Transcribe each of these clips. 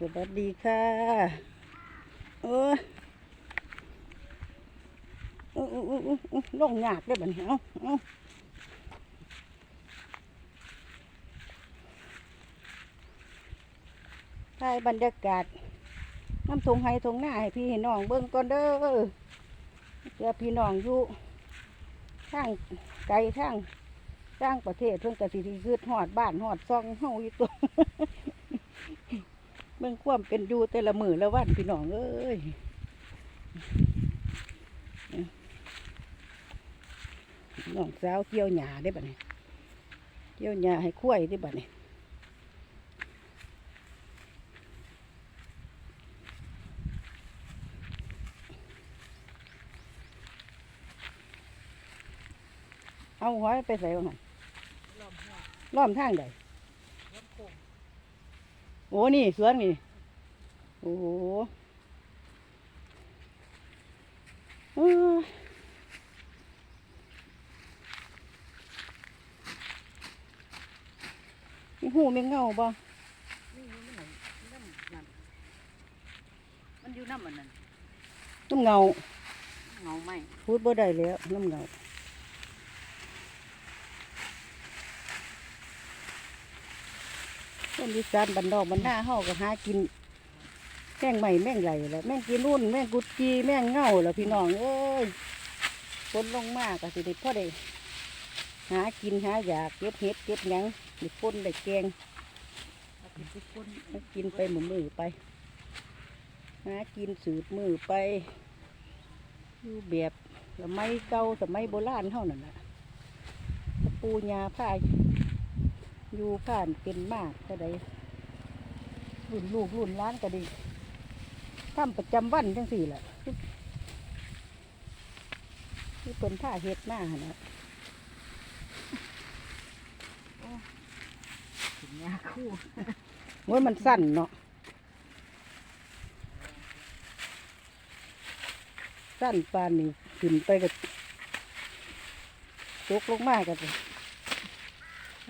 สวัสดีค่ะเออเออเออเออเออเออลงยากได้บันเอาเอาถ่ายบรรยากาศน้ำทงไฮทงหน้าให้พี่ให้น้องเบิ่งก่อนเด้อเพื่อพี่น้องอยู่ทางไกลทางทางประเทศเพิ่งกสิที่คืดหอดบ้านหอดซองเฮาอยู่ตัว เบิ่งความเป็นอยู่แต่ละมือละวันพี่น้องเอ้ยน้องสาวเกี่ยวหญ้าได้บัดนี้ เกี่ยวหญ้าให้คุ้ยได้บัดนี้เอาหัวไปใส่บ้างล้อมทางใด โอ้นี่สวนนี่ โอ้โหเอ้อมีหูมีเงาบ่นี่มันไหนน้ำนั่นมันอยู่น้ำมันนั่นน้ำเงา เงาไหมพูดบ่ได้แล้วน้ำเงา คนอีสานบันดอกบันหน้าเฮาก็หากิน แม่งใหม่แม่งไหลแล้วแม่งกินรุ่น แม่งกุดจีแม่งเง่าแล้วพี่น้องเอ้ยฝนลงมากก็สิได้พ่อได้หากินหาอยากเก็บเห็ดเก็บหยังได้ป่นได้แกงกินไปหมือมือไปหากินสืบมือไปอยู่แบบสมัยเก่าสมัยโบราณเท่านั้นแหละปูยาผ้า อยู่ผ่านเป็นมากก็ได้รุ่นลูกรุ่นหล้านก็ดีทำประจำวันจังสี่แหละที่เป็นผ้าเฮ็ดหน้าหั่นนะถึงยาคู่โอ้ยมันสั้นเนาะสั้นปานนี่ขึ้นไปก็ตกลงมากกันเลย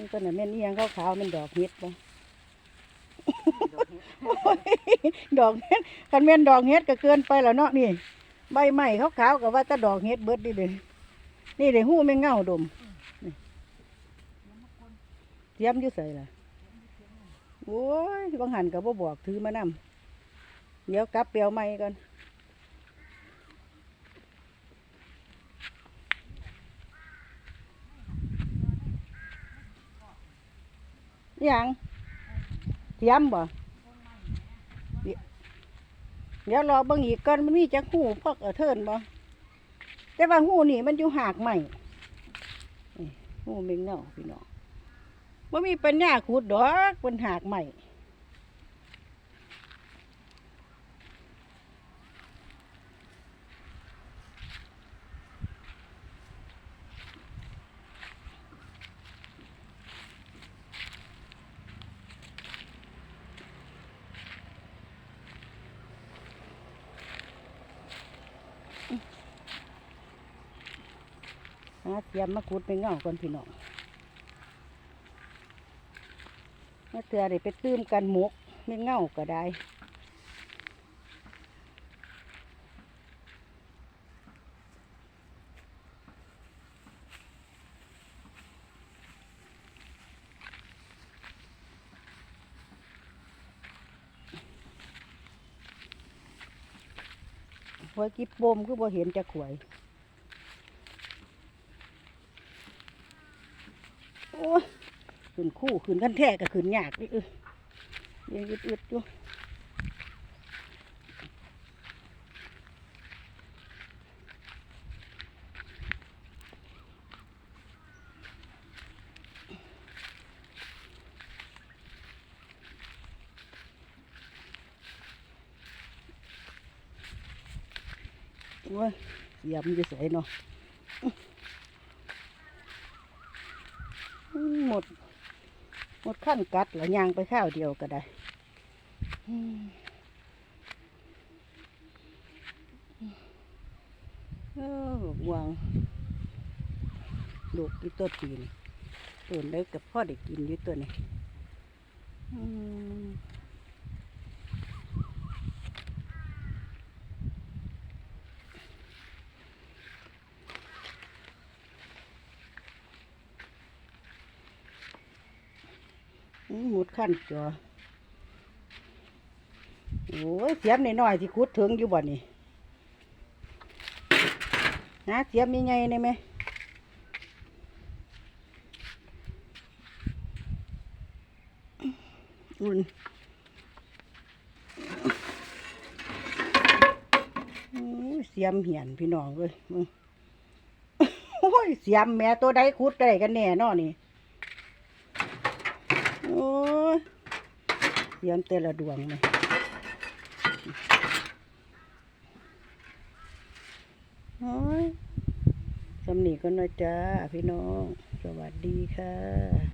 มันก็น่ะแม่นเอียงขาวๆมันดอกเฮ็ดบ่ดอกเห็ดคันแม่นดอกเฮ็ดก็เกินไปแล้วเนาะนี่ ใบไม้ขาวๆก็ว่าแต่ดอกเฮ็ดเบิดนี่เด้นี่เด้หู้แม่งเงาดมเตรียมอยู่ใส่ล่ะโอ้ยบางหันก็บ่บอกถือมานํเดี๋ยวกลับเปียวใหม่ก่อน ยังเตรียมบ่เดี๋ยวรอบางอีกก่อนมันมีจักหูพอกเออเทินบ่แต่ว่าหูนี่มันอยู่หากใหม่หูเมงเงาพี่น้องบ่มีปัญญาขุดดอกเป็นหากใหม่ หาเตรียมมาขุดเมงเงาก่อนพี่น้องเมื่อเตือได้ไปตื้มกันหมกเมงเงาก็ได้หวยกิบโบมคือบ่เห็นจะขวย อ้ยขึ้นคู่ขึ้นกันแท้ก็ขึ้นยากนี่เออยังอึดอึดๆอยู่โอ้ยเสียมนจะใส่เนาะ อืมหมด หมดขั้นกัดแล้วยางไปข้าวเดียวก็ได้เออวางลูกที่ตัวตีนตัวเล็กกับพ่อได้กินอยู่ตัวนี้ หมุดขั้นจอโอ้ยเสียมนน้อยที่คุดถึงอยู่บ่นี่หาเสียมยังไงได้ไหมอุ่นเสียมเหียนพี่น้องเลยมึงโอ้ยเสียมแม่ตัวใดคุดได้กันแน่นอนี่ โอ้ยเสียมแต่ละดวงเลยโอ้ยสำนีก็นะจ้าพี่น้อง สวัสดีค่ะ